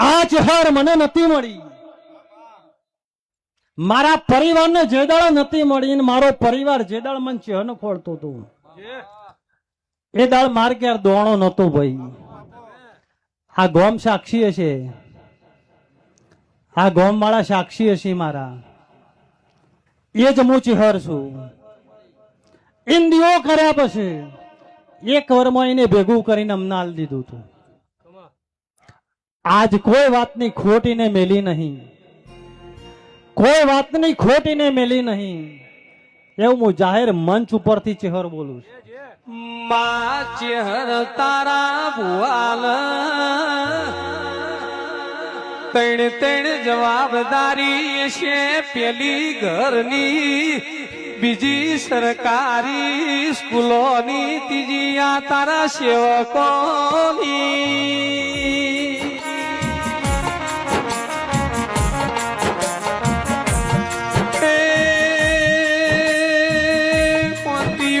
આ ચહેર મને નથી મળી. મારા પરિવારને જે દાળ નથી મળી મારો પરિવાર જે દાળ મને ચહેન ખોળતો હતો એ દાળ માર ક્યાર દોણો નતો ભાઈ. આ ગોમ સાક્ષી હશે. આ ગોમ વાળા સાક્ષી હશે મારા. એ જ હું ચહેર છું. ઇન્દિયો કર્યા પછી એક વરમાં એને ભેગું કરીને અમને દીધું હતું. આજ કોઈ વાતની ખોટીને મેલી નહીં. કોઈ વાતની ખોટીને મેલી નહીં. એવું હું જાહેર મંચ ઉપરથી ચહેર બોલું છું. મા ચહેર તારા ભુવાલ. તેણ તેણ જવાબદારી છે પેલી ઘરની. બીજી સરકારી સ્કૂલોની, ત્રીજી આ તારા સેવકોની.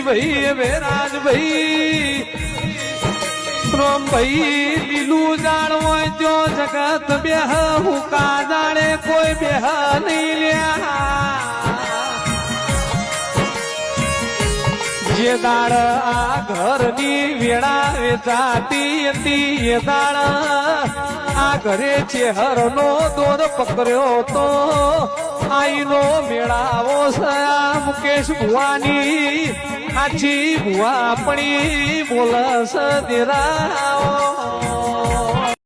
મોતીભાઈ હવે રાજભાઈ રોમભાઈ લીલું જાણ હોય તો જગત જાણે કોઈ બેહ નહીં જે દાળ આ ઘરની વેળા વેચાતી હતી, એ દાળ આ ઘરે ચેહરનો દોર પકડ્યો તો આઈનો મેળાવો સયા મુકેશ ભુવાની. આછી ભુવા આપણી બોલસ દેરાઓ